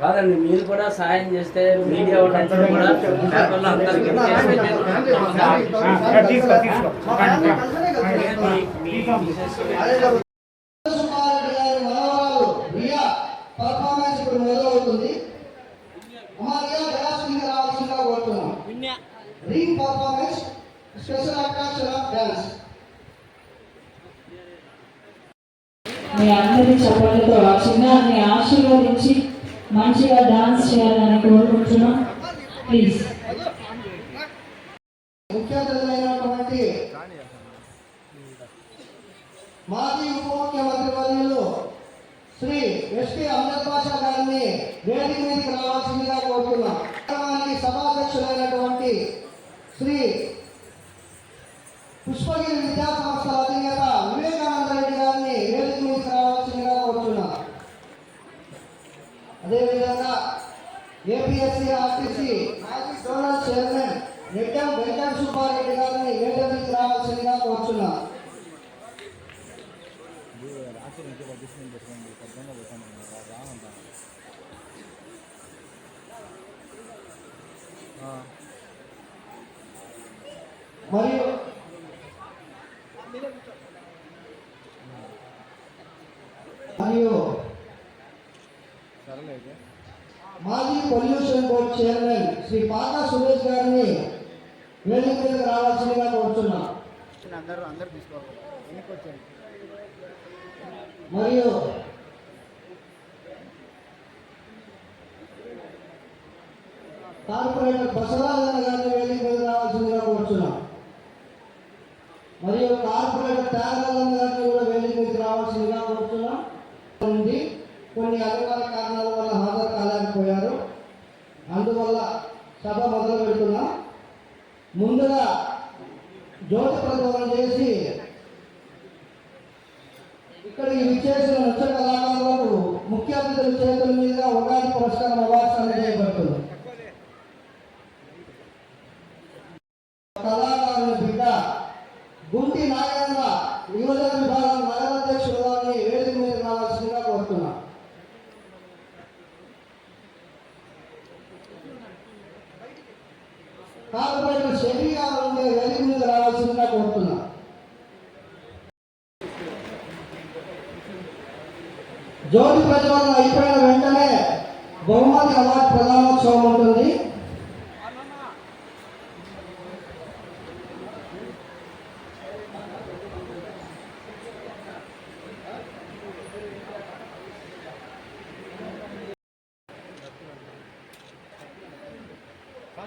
కాదండి మీరు కూడా సాయం చేస్తే మీడియా వాళ్ళందరూ కూడా మీ- అందరి చప్పట్లతో చిన్నారిని ఆశీర్వదించి మంచిగా డాన్స్ చేయాలని కోరుకుంటున్నాం. ప్లీజ్ ముఖ్య అతిథులైనటువంటి మాజీ ఉప ముఖ్యమంత్రి వర్యులు శ్రీ ఎస్పీ అమృత్ బాషా గారిని వేదిక మీదకి రావాల్సిందిగా కోరుతున్నాం. సభాధ్యక్షులైనటువంటి శ్రీ పుష్పగిరి విద్యా సంస్థ అధినేత వివేకానంద రెడ్డి గారిని వేదిక మీదకి రావాల్సిందిగా కోరుతున్నాం అదేవిధంగా ఏపీఎస్సీ ఆర్టీసీ మాజీ జోనల్ చైర్మన్ నిట్టం వెంకట సుబ్బారెడ్డి గారిని వేదిక మీదకి రావాల్సిందిగా కోరుతున్నాం మరియు మరియు మాజీ pollution board chairman Shri Paka Suresh గారిని వేదిక మీదకి రావాల్సిందిగా కోరుతున్నాం. మరియు కార్పొరేటర్ బసవరాజన్న గారిని వేదిక మీద రావాల్సిందిగా కోరుచున్నాం మరియు కార్పొరేటర్ త్యాగరాజన్ గారిని కూడా వేదిక మీద రావాల్సిందిగా కోరుచున్నాం ఉంది కొన్ని అధికార కారణాల వల్ల హాజరు కాలేకపోయారు అందువల్ల సభ మొదలు పెడుతున్నాం ముందుగా జ్యోతి ప్రదర్శన చేసి ఇక్కడికి విచ్చేసిన నృత్య కళాకారులకు ముఖ్య అతిథుల చేతుల మీదుగా ఉగాది పురస్కారం అవార్డ్స్ అందజేయబడుతుంది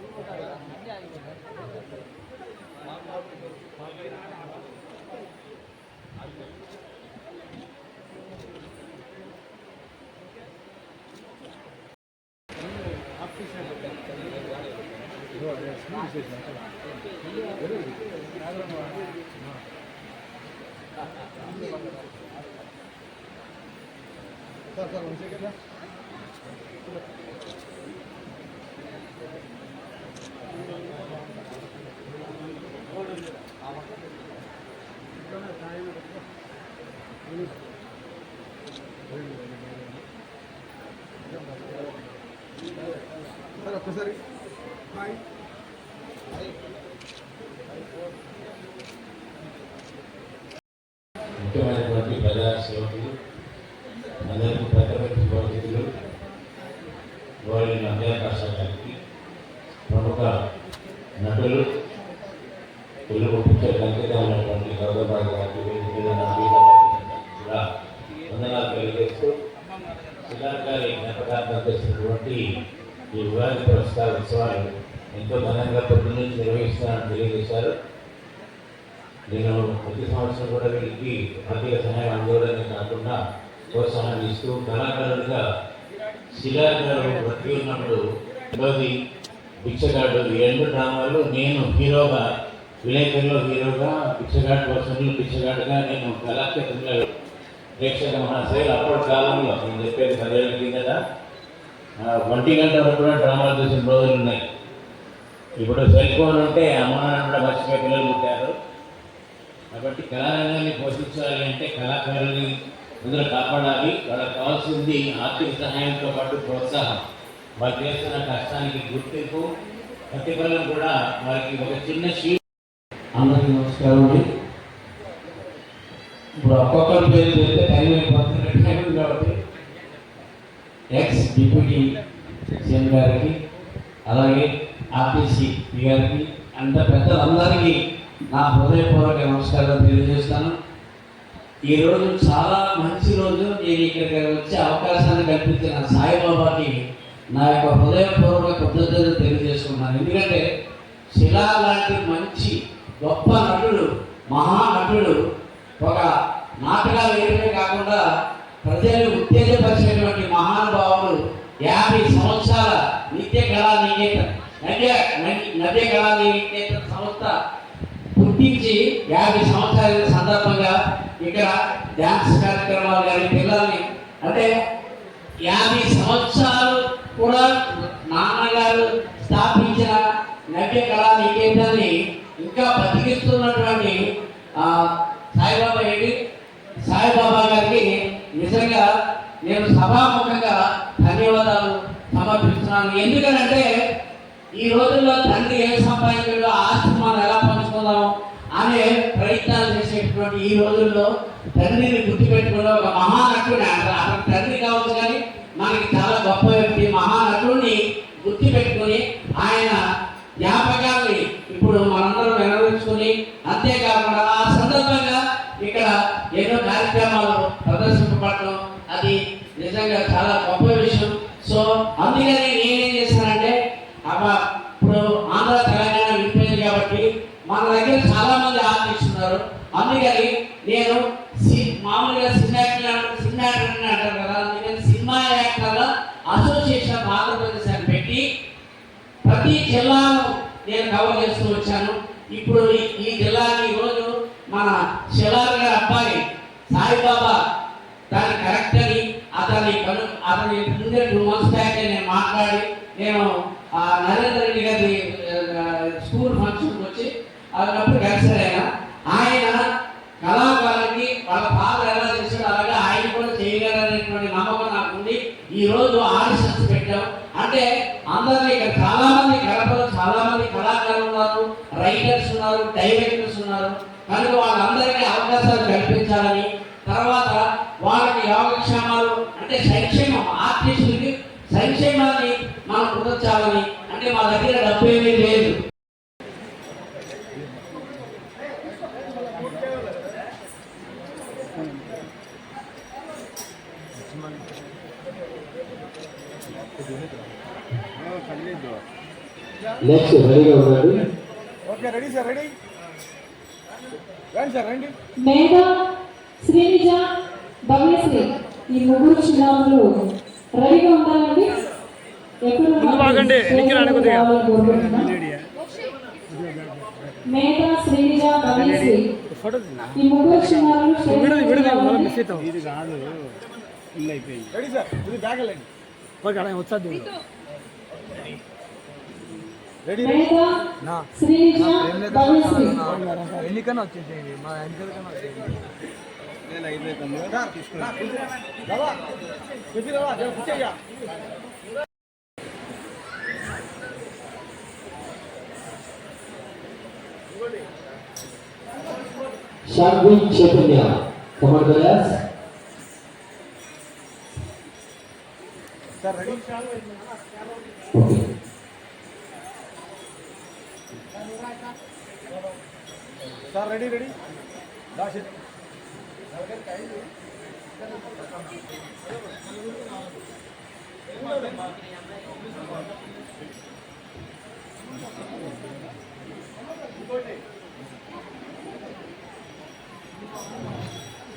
చూడండి ఇక్కడ sir sir one second sir ఒక్కసారి. హాయ్. ముఖ్యమైనటువంటి ప్రజా సేవకులు అందరికీ పెద్దపతి బాధితులు వారి అభ్యాకాశ గారికి ప్రముఖ నటులు తెలుగు పిక్చర్ అంకితం ఉన్నటువంటి గౌరవరావు గారికి కూడా వందనాలు తెలియజేస్తూ శిలార్ గారి జ్ఞాపకార్థం చేసినటువంటి ఈ ఉగాది పురస్కార ఉత్సవాలు ఎంతో ఘనంగా పొద్దున్న నుంచి నిర్వహిస్తానని తెలియజేశారు. నేను ప్రతి సంవత్సరం కూడా వీళ్ళకి ఆర్థిక సహాయం అందుకోవడమే కాకుండా ప్రోత్సాహం ఇస్తూ కళాకారులుగా శిలా గారు బ్రతికి ఉన్నప్పుడు రెండోది బిచ్చగాడు ఈ రెండు డ్రామాలు నేను హీరోగా విలేకరులో హీరోగా బిచ్చగాడు వర్షంలో బిచ్చగాడుగా నేను కళాక్షేత్రంలో ప్రేక్షక మహాశైలు అప్పటి కాలంలో నేను చెప్పేది పదేళ్ళ కిందట. ఒంటి గంట వరకు కూడా డ్రామాలు చూసిన రోజులు ఉన్నాయి. ఇప్పుడు సెల్ ఫోన్ ఉంటే అమ్మ నాన్న కూడా మర్చిపోయి పిల్లలు పుట్టారు. కాబట్టి కళారంగాన్ని పోషించాలి అంటే కళాకారుల్ని అందరూ కాపాడాలి. వాళ్ళకి కావాల్సింది ఆర్థిక సహాయంతో పాటు ప్రోత్సాహం. వాళ్ళు చేస్తున్న కష్టానికి గుర్తింపు. ప్రతిఫలం కూడా వారికి ఒక చిన్న షీ అందరికీ నమస్కారం అండి. ఇప్పుడు ఒక్కొక్కరు పేరు చెప్తే టైం అయిపోతుంది. టైం కాబట్టి ఎక్స్ డిప్యూటీ సీఎం గారికి అలాగే ఆర్టీసీ గారికి అంత పెద్దలందరికీ నా హృదయపూర్వక నమస్కారాలు తెలియజేస్తాను. ఈ రోజు చాలా మంచి రోజు. నేను ఇక్కడికి వచ్చే అవకాశాన్ని కల్పించిన సాయిబాబాకి నా యొక్క హృదయపూర్వక కృతజ్ఞతలు తెలియజేస్తున్నాను ఎందుకంటే శిలా లాంటి మంచి గొప్ప నటుడు మహానటుడు ఒక నాటకాలు వేయడమే కాకుండా ప్రజలు ఉత్తేజపరిచేటువంటి మహానుభావులు యాభై సంవత్సరాల నిత్య కళా నికేతన్ నవ్య నవ్య కళా నికేత సంస్థ పుట్టించి యాభై సంవత్సరాల సందర్భంగా ఇక్కడ డ్యాన్స్ కార్యక్రమాలు కానీ పిల్లల్ని అంటే యాభై సంవత్సరాలు కూడా నాన్నగారు స్థాపించిన నవ్య కళా నికేతాన్ని ఇంకా బతికిస్తున్నటువంటి సాయిబాబా ఏంటి? సాయిబాబా నిజంగా నేను సభాముఖంగా ధన్యవాదాలు సమర్పిస్తున్నాను. ఎందుకనంటే ఈ రోజుల్లో తండ్రి ఏ సంపాదించాడో ఆస్తి మనం ఎలా పంచుకుందాం అనే ప్రయత్నాలు చేసేటువంటి ఈ రోజుల్లో తండ్రిని గుర్తుపెట్టుకున్న ఒక మహానటుని అంటారు అతను తండ్రి కావచ్చు కానీ మనకి చాలా గొప్ప వ్యక్తి మహానటుడిని గుర్తుపెట్టుకుని ఆయన జ్ఞాపకాల్ని ఇప్పుడు మనందరం నెరవేర్చుకుని అంతేకాకుండా ఆ సందర్భంగా ఇక్కడ ఎన్నో కార్యక్రమాలు ప్రదర్శింపబడటం అది నిజంగా చాలా గొప్ప విషయం. సో అందుకని నేనేం చేశానంటే అమ్మ ఇప్పుడు ఆంధ్ర తెలంగాణ విడిపోయింది కాబట్టి మన దగ్గర చాలా మంది ఆర్టిస్ట్ ఉన్నారు అందుకని నేను సి- మామూలుగా సినిమా యాక్టర్ సినిమా యాక్టర్ అని అంటారు కదా అందుకని సినిమా యాక్టర్ల అసోసియేషన్ ఆఫ్ ఆంధ్రప్రదేశ్ అని పెట్టి ప్రతి జిల్లాను నేను కవర్ చేస్తూ వచ్చాను ఇప్పుడు ఈ- ఈ జిల్లాకి ఈరోజు మన శిలార్ గారి అబ్బాయి సాయిబాబా దాన్ని కరెక్ట్ అని అతని కను అతని ముందే టూ మంత్స్ బ్యాక్ నేను మాట్లాడి నేను ఆ నరేంద్ర రెడ్డి గారి ఆ, స్కూల్ ఫంక్షన్కి వచ్చి అన్నప్పుడు కలిసారు ఆయన ఆయన కళాకారులకి వాళ్ళ ఫాదర్ ఎలా చేశాడో అలాగే ఆయన కూడా చేయగలరనేటువంటి నమ్మకం నాకు ఉంది ఈ రోజు ఆడిషన్స్ పెట్టాం అంటే అందరినీ ఇక్కడ చాలా మంది గడపలో చాలా మంది కళాకారులు ఉన్నారు రైటర్స్ ఉన్నారు డైరెక్టర్స్ ఉన్నారు. కనుక వాళ్ళందరికీ అవకాశాలు కల్పించాలని తర్వాత వాళ్ళకి యోగక్షేమాలు అంటే సంక్షేమం ఆర్టిస్టులకి సంక్షేమాన్ని మనం కుదర్చాలని అంటే మా దగ్గర డబ్బు ఏమీ లేదు. నెక్స్ట్ రెడీగా ఉండండి ఓకే రెడీ సార్ రెడీ రండి సార్ రండి మేఘ శ్రీనిజ భవ్యశ్రీ ఈ ముగ్గురు చిన్నారులు రెడీగా ఉండాలండి. మేఘ శ్రీనిజ భవ్యశ్రీ ఈ ముగ్గురు చిన్నారులు రెడీ సార్ ఇది బ్యాగ్ వెళ్ళండి వచ్చేది ఎన్నికన్నా వచ్చేసేయండి. మా ఎన్నికలకన్నా వచ్చేయండి నేను కమర్ దయాస్ sir ready okay sir ready ready దాసి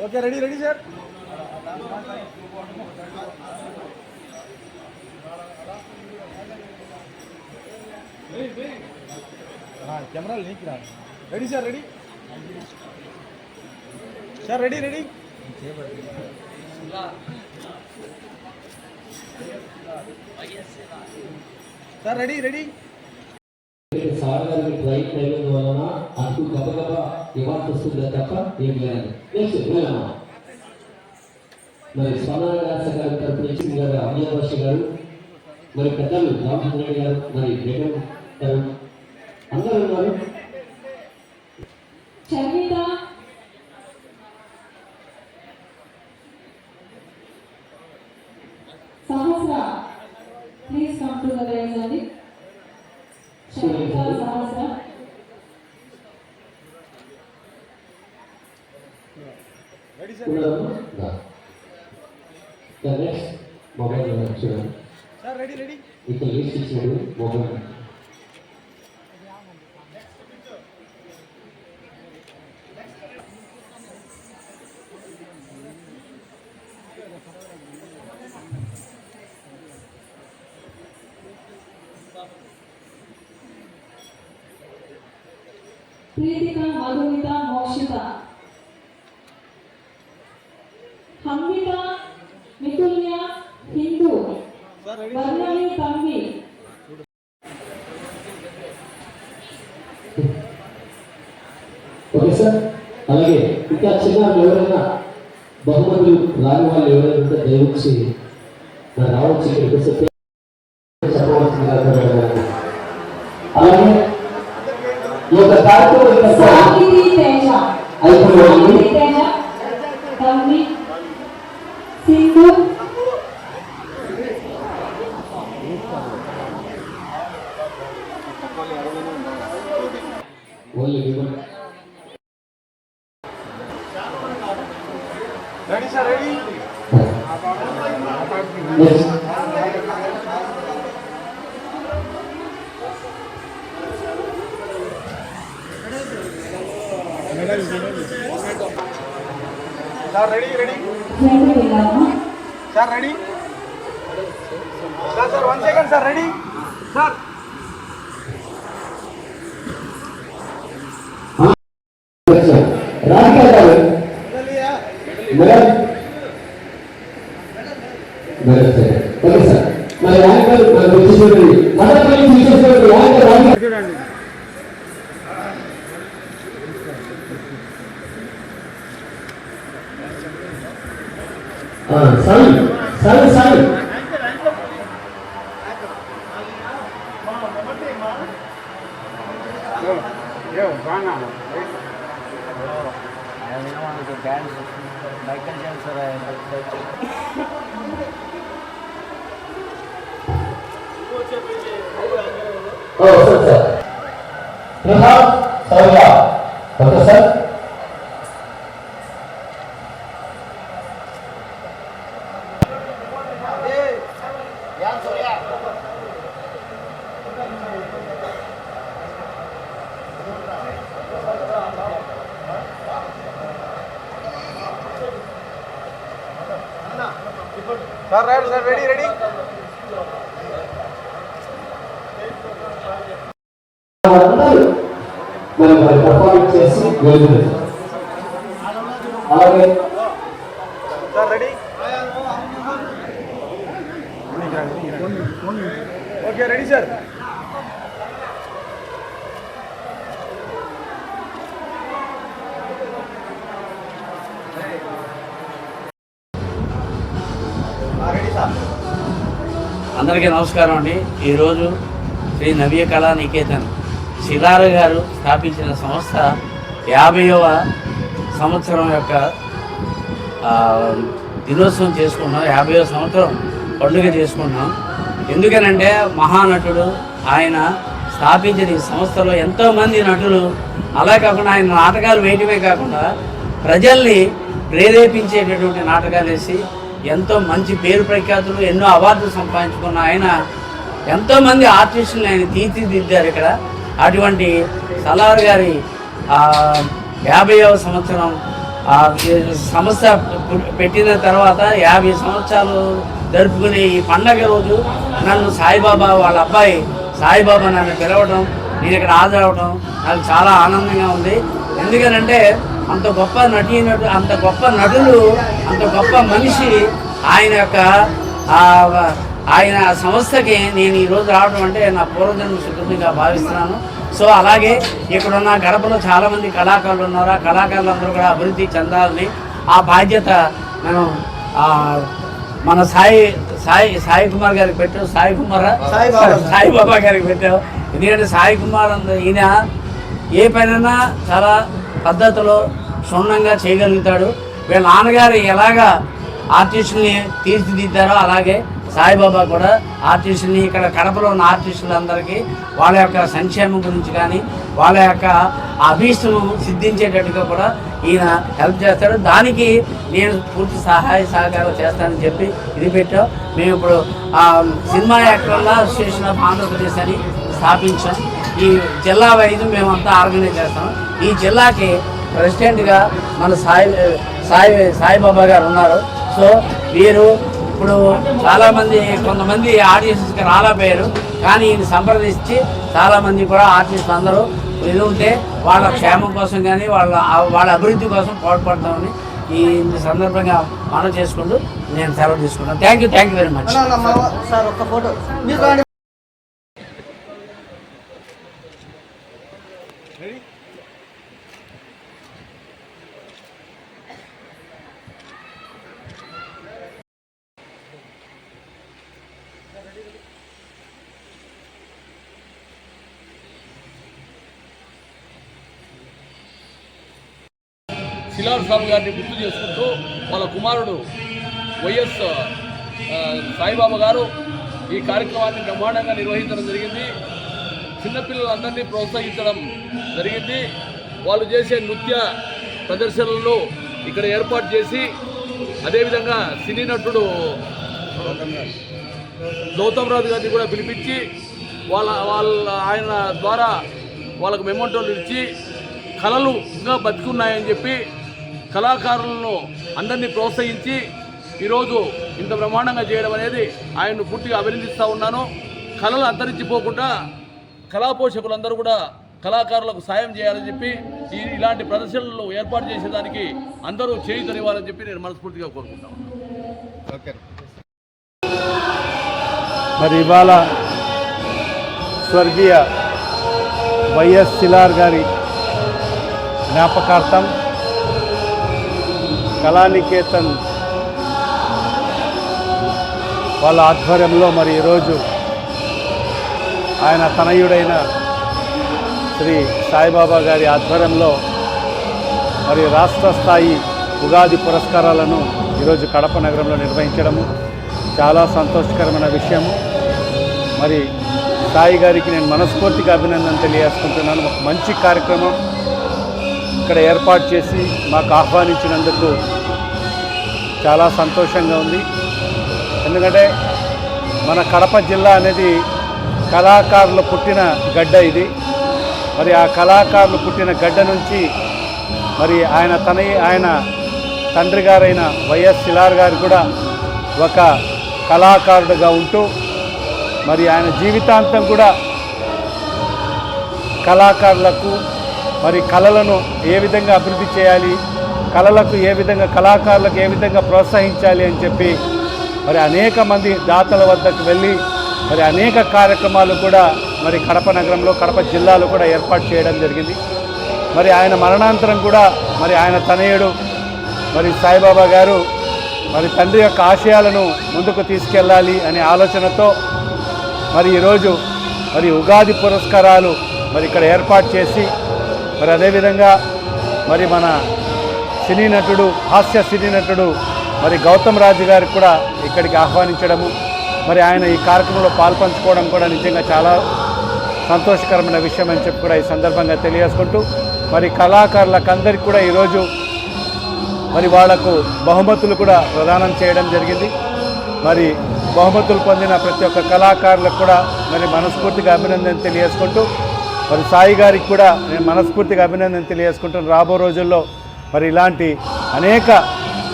ఓకే రెడీ రెడీ సార్ కెమెరాలు నీకు రా ready sir ready sir ready ready sir ready ready sir గారికి రైట్ టైమింగ్ వలన అటు గబగబా ఇవ్వాల్సి వస్తుందే తప్ప ఏం లేదు. నెక్స్ట్ మరి స్పందన వ్యాస గారి తరపు నుంచి గారు మరి పెద్దలు రామచంద్ర రెడ్డి గారు మరి బేగం గారు అందరూ ఉన్నారు. Charmitha Sahasra please come to the line అండి. చర్మిత సహస్ర. రెడీ సార్ ఉన్నారమ్మా నెక్స్ట్ మొబైల్ చూడండి సార్ రెడీ రెడీ ఇక్కడ లిస్ట్ ఇచ్చాడు మొబైల్ ప్రీతిక మధురిత మోక్షిత. హన్విత మితుల్య హిందూ. వర్ణని తమ్మి. Okay sir. అలాగే ఇంకా చిన్న ఎవరైనా బహుమతులు రాని వాళ్ళు ఎవరైనా ఉంటే దయవచ్చి రావచ్చు ఇక్కడికి వస్తే అలాగే యొక్క కార్యక్రమం యొక్క సాహితీ తేజ అయిపోయింది இவர் 你好，收一下。అందరికీ నమస్కారం అండి. ఈరోజు శ్రీ నవ్య కళా నికేతన్ శిలార గారు స్థాపించిన సంస్థ యాభైవ సంవత్సరం యొక్క దినోత్సవం చేసుకున్నాం యాభైవ సంవత్సరం పండుగ చేసుకున్నాం ఎందుకనంటే మహానటుడు ఆయన స్థాపించిన ఈ సంస్థలో ఎంతోమంది నటులు అలా కాకుండా ఆయన నాటకాలు వేయటమే కాకుండా ప్రజల్ని ప్రేరేపించేటటువంటి నాటకాలు వేసి ఎంతో మంచి పేరు ప్రఖ్యాతులు ఎన్నో అవార్డులు సంపాదించుకున్న ఆయన ఎంతోమంది ఆర్టిస్టులను ఆయన తీర్చిదిద్దారు ఇక్కడ. అటువంటి సలార్ గారి యాభైవ సంవత్సరం ఆ, సంస్థ పెట్టిన తర్వాత యాభై సంవత్సరాలు జరుపుకునే ఈ పండగ రోజు నన్ను సాయిబాబా వాళ్ళ అబ్బాయి సాయిబాబా నన్ను పిలవడం నేను ఇక్కడ హాజరవడం నాకు చాలా ఆనందంగా ఉంది. ఎందుకనంటే అంత గొప్ప నటీ అంత గొప్ప నటులు అంత గొప్ప మనిషి ఆయన యొక్క ఆ, ఆయన సంస్థకి నేను ఈరోజు రావడం అంటే నా పూర్వజన్మ సుకృతిగా భావిస్తున్నాను. సో అలాగే ఇక్కడున్న గడపలో చాలామంది కళాకారులు ఉన్నారు? ఆ కళాకారులందరూ కూడా అభివృద్ధి చెందాలని ఆ బాధ్యత మనం మన సాయి సాయి సాయి కుమార్ గారికి పెట్టాం. సాయి కుమార్ సాయిబాబా గారికి పెట్టాం. ఎందుకంటే సాయి కుమార్ ఈయన ఏ పనైనా చాలా పద్ధతిలో క్షుణ్ణంగా చేయగలుగుతాడు. వీళ్ళ నాన్నగారు ఎలాగా ఆర్టిస్టుల్ని తీర్చిదిద్దారో అలాగే సాయిబాబా కూడా ఆర్టిస్టుల్ని ఇక్కడ కడపలో ఉన్న ఆర్టిస్టులందరికీ వాళ్ళ యొక్క సంక్షేమం గురించి కానీ వాళ్ళ యొక్క అభీష్టం సిద్ధించేటట్టుగా కూడా ఈయన హెల్ప్ చేస్తాడు. దానికి నేను పూర్తి సహాయ సహకారం చేస్తానని చెప్పి ఇది పెట్టాం. మేము ఇప్పుడు సినిమా యాక్టర్ల అసోసియేషన్ ఆఫ్ ఆంధ్రప్రదేశ్ అని స్థాపించాం. ఈ జిల్లా వైజ్ మేమంతా ఆర్గనైజ్ చేస్తాం. ఈ జిల్లాకి ప్రెసిడెంట్గా మన సాయి సాయి సాయిబాబా గారు ఉన్నారు. సో వీరు ఇప్పుడు చాలామంది కొంతమంది ఆర్టిస్ట్కి రాలేపోయారు కానీ ఈయన సంప్రదించి చాలామంది కూడా ఆర్టిస్టులు అందరూ ఎదుగుతే వాళ్ళ క్షేమం కోసం కానీ వాళ్ళ వాళ్ళ అభివృద్ధి కోసం పాటుపడతామని ఈ సందర్భంగా మనం చేసుకుంటూ నేను సెలవు తీసుకున్నాను thank you thank you very much Ramaswamy గారిని గుర్తు చేసుకుంటూ వాళ్ళ కుమారుడు వైఎస్ సాయిబాబా గారు ఈ కార్యక్రమాన్ని బ్రహ్మాండంగా నిర్వహించడం జరిగింది. చిన్నపిల్లలందరినీ ప్రోత్సహించడం జరిగింది. వాళ్ళు చేసే నృత్య ప్రదర్శనలను ఇక్కడ ఏర్పాటు చేసి అదేవిధంగా సినీ నటుడు గౌతమ్ రాజు గారిని కూడా పిలిపించి వాళ్ళ వాళ్ళ ఆయన ద్వారా వాళ్ళకు మెమోటోలు ఇచ్చి కళలు ఇంకా బతికున్నాయని చెప్పి కళాకారులను అందరినీ ప్రోత్సహించి ఈరోజు ఇంత బ్రహ్మాండంగా చేయడం అనేది ఆయన్ను పూర్తిగా అభినందిస్తూ ఉన్నాను. కళలు అంతరించిపోకుండా కళా పోషకులందరూ కూడా కళాకారులకు సాయం చేయాలని చెప్పి ఈ ఇలాంటి ప్రదర్శనలు ఏర్పాటు చేసేదానికి అందరూ చేయుతనివ్వాలని చెప్పి నేను మనస్ఫూర్తిగా కోరుకుంటాను మరి ఇవాళ స్వర్గీయ వైఎస్ శిలార్ గారి జ్ఞాపకార్థం కళానికేతన్ వాళ్ళ ఆధ్వర్యంలో మరి ఈరోజు ఆయన తనయుడైన శ్రీ సాయిబాబా గారి ఆధ్వర్యంలో మరి రాష్ట్ర స్థాయి ఉగాది పురస్కారాలను ఈరోజు కడప నగరంలో నిర్వహించడము చాలా సంతోషకరమైన విషయము. మరి సాయి గారికి నేను మనస్ఫూర్తిగా అభినందన తెలియజేసుకుంటున్నాను. ఒక మంచి కార్యక్రమం. ఇక్కడ ఏర్పాటు చేసి మాకు ఆహ్వానించినందుకు చాలా సంతోషంగా ఉంది. ఎందుకంటే మన కడప జిల్లా అనేది కళాకారులు పుట్టిన గడ్డ ఇది. మరి ఆ కళాకారులు పుట్టిన గడ్డ నుంచి మరి ఆయన తన ఆయన తండ్రి గారైన వైఎస్ శిలార్ గారు కూడా ఒక కళాకారుడుగా ఉంటూ మరి ఆయన జీవితాంతం కూడా కళాకారులకు మరి కళలను ఏ విధంగా అభివృద్ధి చేయాలి? కళలకు ఏ విధంగా కళాకారులకు ఏ విధంగా ప్రోత్సహించాలి అని చెప్పి మరి అనేక మంది దాతల వద్దకు వెళ్ళి మరి అనేక కార్యక్రమాలు కూడా మరి కడప నగరంలో కడప జిల్లాలో కూడా ఏర్పాటు చేయడం జరిగింది. మరి ఆయన మరణాంతరం కూడా మరి ఆయన తనయుడు మరి సాయిబాబా గారు మరి తండ్రి యొక్క ఆశయాలను ముందుకు తీసుకెళ్ళాలి అనే ఆలోచనతో మరి ఈరోజు మరి ఉగాది పురస్కారాలు మరి ఇక్కడ ఏర్పాటు చేసి మరి అదేవిధంగా మరి మన సినీ నటుడు హాస్య సినీ నటుడు మరి గౌతమ్ రాజు గారికి కూడా ఇక్కడికి ఆహ్వానించడము మరి ఆయన ఈ కార్యక్రమంలో పాల్పంచుకోవడం కూడా నిజంగా చాలా సంతోషకరమైన విషయం అని చెప్పి కూడా ఈ సందర్భంగా తెలియజేసుకుంటూ మరి కళాకారులకు అందరికీ కూడా ఈరోజు మరి వాళ్ళకు బహుమతులు కూడా ప్రదానం చేయడం జరిగింది. మరి బహుమతులు పొందిన ప్రతి ఒక్క కళాకారులకు కూడా మరి మనస్ఫూర్తిగా అభినందన తెలియజేసుకుంటూ మరి సాయి గారికి కూడా నేను మనస్ఫూర్తిగా అభినందన తెలియజేసుకుంటాను రాబో రోజుల్లో మరి ఇలాంటి అనేక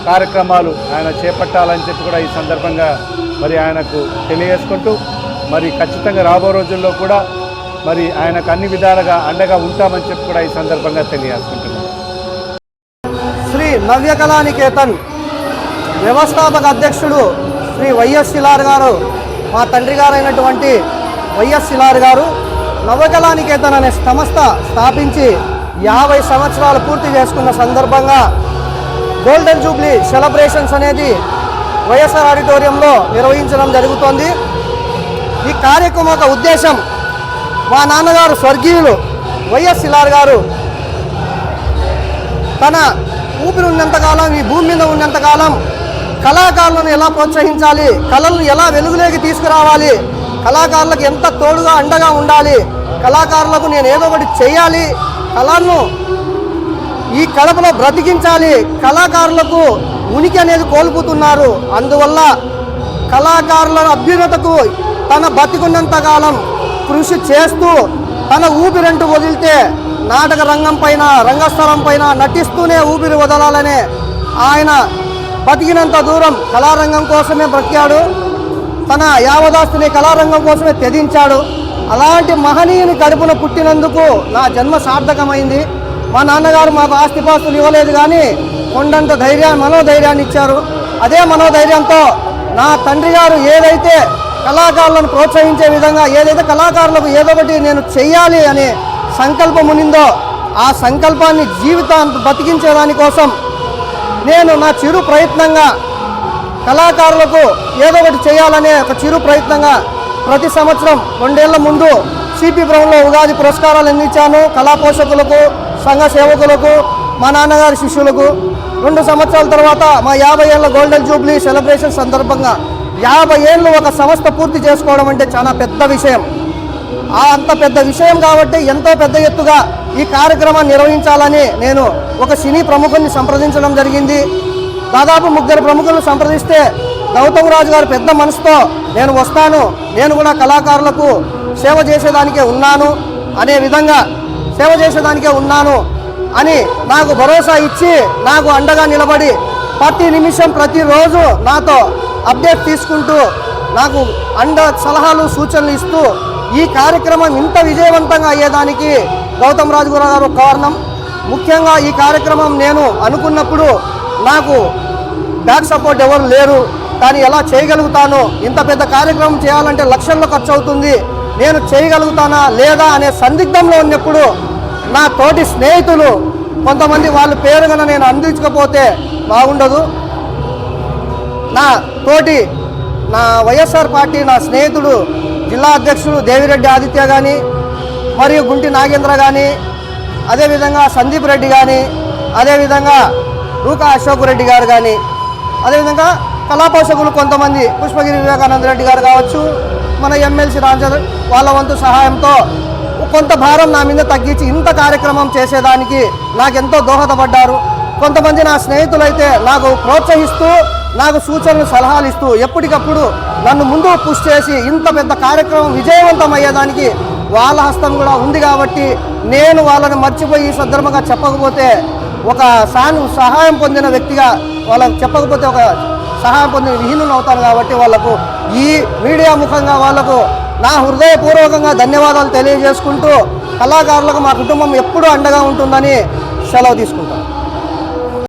కార్యక్రమాలు ఆయన చేపట్టాలని చెప్పి కూడా ఈ సందర్భంగా మరి ఆయనకు తెలియజేసుకుంటూ మరి ఖచ్చితంగా రాబో రోజుల్లో కూడా మరి ఆయనకు అన్ని విధాలుగా అండగా ఉంటామని చెప్పి కూడా ఈ సందర్భంగా తెలియజేసుకుంటున్నాను. శ్రీ నవ్యకళానికేతన్ వ్యవస్థాపక అధ్యక్షుడు శ్రీ వైఎస్ శిలార్ గారు మా తండ్రి గారైనటువంటి వైఎస్ శిలార్ గారు నవకళానికేతన్ అనే సంస్థ స్థాపించి యాభై సంవత్సరాలు పూర్తి చేసుకున్న సందర్భంగా గోల్డెన్ జూబ్లీ సెలబ్రేషన్స్ అనేది వైఎస్ఆర్ ఆడిటోరియంలో నిర్వహించడం జరుగుతోంది. ఈ కార్యక్రమం యొక్క ఉద్దేశం మా నాన్నగారు స్వర్గీయులు వైఎస్ శిలార్ గారు తన ఊపిరి ఉన్నంతకాలం ఈ భూమి మీద ఉన్నంతకాలం కళాకారులను ఎలా ప్రోత్సహించాలి కళలను ఎలా వెలుగులోకి తీసుకురావాలి కళాకారులకు ఎంత తోడుగా అండగా ఉండాలి కళాకారులకు నేను ఏదో ఒకటి చేయాలి కళను ఈ కడపలో బ్రతికించాలి కళాకారులకు ఉనికి అనేది కోల్పోతున్నారు. అందువల్ల కళాకారుల అభ్యున్నతకు తన బతికున్నంత కాలం కృషి చేస్తూ తన ఊపిరంటూ వదిలితే నాటక రంగం పైన రంగస్థలం పైన నటిస్తూనే ఊపిరి వదలాలనే ఆయన బతికినంత దూరం కళారంగం కోసమే బ్రతికాడు. తన యావదాస్తుని కళారంగం కోసమే త్యజించాడు అలాంటి మహనీయుని కడుపున పుట్టినందుకు నా జన్మ సార్థకమైంది. మా నాన్నగారు మాకు ఆస్తిపాస్తులు ఇవ్వలేదు కానీ కొండంత ధైర్యాన్ని మనోధైర్యాన్ని ఇచ్చారు. అదే మనోధైర్యంతో నా తండ్రి గారు ఏదైతే కళాకారులను ప్రోత్సహించే విధంగా ఏదైతే కళాకారులకు ఏదో ఒకటి నేను చెయ్యాలి అనే సంకల్పం ఉన్నిందో ఆ సంకల్పాన్ని జీవితాన్ని బతికించేదాని కోసం నేను నా చిరు ప్రయత్నంగా కళాకారులకు ఏదో ఒకటి చేయాలనే ఒక చిరు ప్రయత్నంగా ప్రతి సంవత్సరం రెండేళ్ళ ముందు సిపి బ్రౌన్లో ఉగాది పురస్కారాలు అందించాను. కళా పోషకులకు సంఘ సేవకులకు మా నాన్నగారి శిష్యులకు. రెండు సంవత్సరాల తర్వాత మా యాభై ఏళ్ళ గోల్డెన్ జూబ్లీ సెలబ్రేషన్ సందర్భంగా యాభై ఏళ్ళు ఒక సంస్థ పూర్తి చేసుకోవడం అంటే చాలా పెద్ద విషయం. ఆ అంత పెద్ద విషయం కాబట్టి ఎంతో పెద్ద ఎత్తుగా ఈ కార్యక్రమాన్ని నిర్వహించాలని నేను ఒక సినీ ప్రముఖుని సంప్రదించడం జరిగింది. దాదాపు ముగ్గురు ప్రముఖులను సంప్రదిస్తే గౌతమ్ రాజు గారు పెద్ద మనసుతో నేను వస్తాను నేను కూడా కళాకారులకు సేవ చేసేదానికే ఉన్నాను అనే విధంగా సేవ చేసేదానికే ఉన్నాను అని నాకు భరోసా ఇచ్చి నాకు అండగా నిలబడి ప్రతి నిమిషం ప్రతిరోజు నాతో అప్డేట్ తీసుకుంటూ నాకు అండ సలహాలు సూచనలు ఇస్తూ ఈ కార్యక్రమం ఇంత విజయవంతంగా అయ్యేదానికి గౌతమ్ రాజుగుర గారు కారణం. ముఖ్యంగా ఈ కార్యక్రమం నేను అనుకున్నప్పుడు నాకు బ్యాక్ సపోర్ట్ ఎవరు లేరు. కానీ ఎలా చేయగలుగుతాను ఇంత పెద్ద కార్యక్రమం చేయాలంటే లక్షల్లో ఖర్చు అవుతుంది నేను చేయగలుగుతానా లేదా అనే సందిగ్ధంలో ఉన్నప్పుడు నా తోటి స్నేహితులు కొంతమంది వాళ్ళ పేరు కన్నా నేను అందించకపోతే బాగుండదు. నా తోటి నా వైఎస్ఆర్ పార్టీ నా స్నేహితుడు జిల్లా అధ్యక్షుడు దేవిరెడ్డి ఆదిత్య కానీ మరియు గుంటి నాగేంద్ర కానీ అదేవిధంగా సందీప్ రెడ్డి కానీ అదేవిధంగా రూకా అశోక్ రెడ్డి గారు కానీ అదేవిధంగా కళాపోషకులు కొంతమంది పుష్పగిరి వివేకానంద రెడ్డి గారు కావచ్చు మన ఎమ్మెల్సీ రాజేంద్ర వాళ్ళ వంతు సహాయంతో కొంత భారం నా మీద తగ్గించి ఇంత కార్యక్రమం చేసేదానికి నాకెంతో దోహదపడ్డారు. కొంతమంది నా స్నేహితులైతే నాకు ప్రోత్సహిస్తూ నాకు సూచనలు సలహాలు ఇస్తూ ఎప్పటికప్పుడు నన్ను ముందు పుష్ చేసి ఇంత పెద్ద కార్యక్రమం విజయవంతం అయ్యేదానికి వాళ్ళ హస్తం కూడా ఉంది కాబట్టి నేను వాళ్ళని మర్చిపోయి సందర్భంగా చెప్పకపోతే ఒక సాను సహాయం పొందిన వ్యక్తిగా వాళ్ళకు చెప్పకపోతే ఒక సహాయం పొందిన విహీనులు అవుతారు కాబట్టి వాళ్ళకు ఈ మీడియా ముఖంగా వాళ్ళకు నా హృదయపూర్వకంగా ధన్యవాదాలు తెలియజేసుకుంటూ కళాకారులకు మా కుటుంబం ఎప్పుడూ అండగా ఉంటుందని సెలవు తీసుకుంటాను.